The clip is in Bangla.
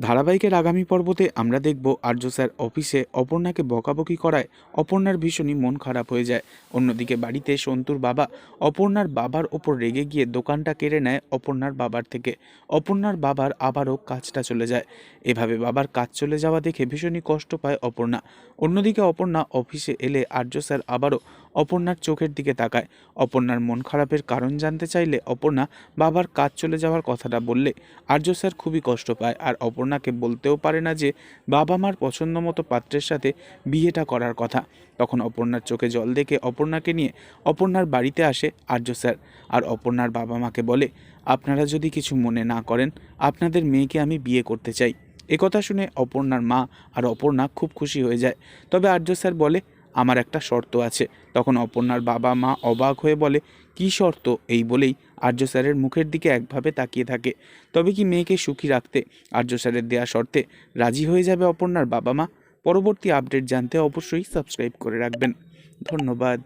ধারাবাহিকের আগামী পর্বতে আমরা দেখব আর্য স্যার অফিসে অপর্ণাকে বকাবকি করায় অপর্ণার ভীষণই মন খারাপ হয়ে যায়। অন্যদিকে বাড়িতে সন্তুর বাবা অপর্ণার বাবার ওপর রেগে গিয়ে দোকানটা কেড়ে নেয় অপর্ণার বাবার থেকে। অপর্ণার বাবার আবারও কাজটা চলে যায়। এভাবে বাবার কাজ চলে যাওয়া দেখে ভীষণই কষ্ট পায় অপর্ণা। অন্যদিকে অপর্ণা অফিসে এলে আর্য স্যার আবারও অপর্ণার চোখের দিকে তাকায়। অপর্ণার মন খারাপের কারণ জানতে চাইলে অপর্ণা বাবার কাজ চলে যাওয়ার কথাটা বললে আর্য স্যার খুবই কষ্ট পায় আর অপর্ণাকে বলতেও পারে না যে বাবা মার পছন্দ মতো পাত্রের সাথে বিয়েটা করার কথা। তখন অপর্ণার চোখে জল দেখে অপর্ণাকে নিয়ে অপর্ণার বাড়িতে আসে আর্য স্যার আর অপর্ণার বাবা মাকে বলে, আপনারা যদি কিছু মনে না করেন, আপনাদের মেয়েকে আমি বিয়ে করতে চাই। একথা শুনে অপর্ণার মা আর অপর্ণা খুব খুশি হয়ে যায়। তবে আর্য স্যার বলে আমার একটা শর্ত আছে। তখন অপর্ণার বাবা মা অবাক হয়ে বলে, কি শর্ত? এই বলেই আর্য স্যারের মুখের দিকে একভাবে তাকিয়ে থাকে। তবে কি মেয়েকে সুখী রাখতে আর্য স্যারের দেওয়া শর্তে রাজি হয়ে যাবে অপর্ণার বাবা মা? পরবর্তী আপডেট জানতে অবশ্যই সাবস্ক্রাইব করে রাখবেন। ধন্যবাদ।